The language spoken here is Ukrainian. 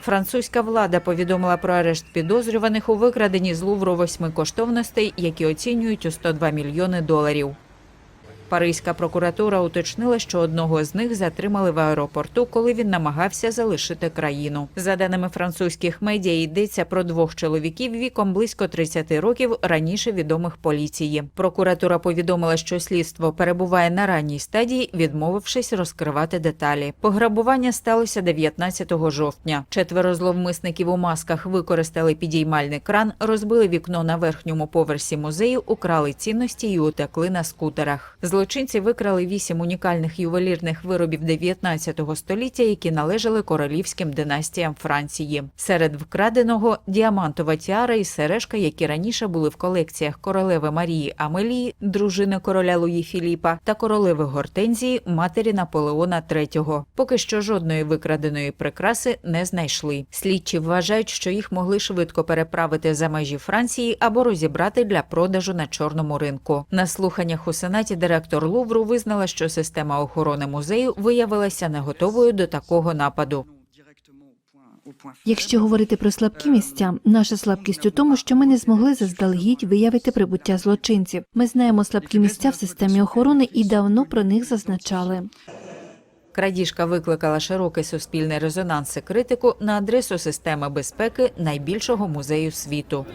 Французька влада повідомила про арешт підозрюваних у викраденні з Лувру восьми коштовностей, які оцінюють у 102 мільйони доларів. Паризька прокуратура уточнила, що одного з них затримали в аеропорту, коли він намагався залишити країну. За даними французьких медіа, йдеться про двох чоловіків віком близько 30 років, раніше відомих поліції. Прокуратура повідомила, що слідство перебуває на ранній стадії, відмовившись розкривати деталі. Пограбування сталося 19 жовтня. Четверо зловмисників у масках використали підіймальний кран, розбили вікно на верхньому поверсі музею, украли цінності і утекли на скутерах. Злочинці викрали вісім унікальних ювелірних виробів 19 століття, які належали королівським династіям Франції. Серед вкраденого діамантова тіара і сережка, які раніше були в колекціях королеви Марії Амелії, дружини короля Луї Філіпа та королеви Гортензії, матері Наполеона III. Поки що жодної викраденої прикраси не знайшли. Слідчі вважають, що їх могли швидко переправити за межі Франції або розібрати для продажу на чорному ринку. На слуханнях у сенаті директор Лувру визнала, що система охорони музею виявилася не готовою до такого нападу. Якщо говорити про слабкі місця, наша слабкість у тому, що ми не змогли заздалегідь виявити прибуття злочинців. Ми знаємо слабкі місця в системі охорони і давно про них зазначали. Крадіжка викликала широкий суспільний резонанс і критику на адресу системи безпеки найбільшого музею світу.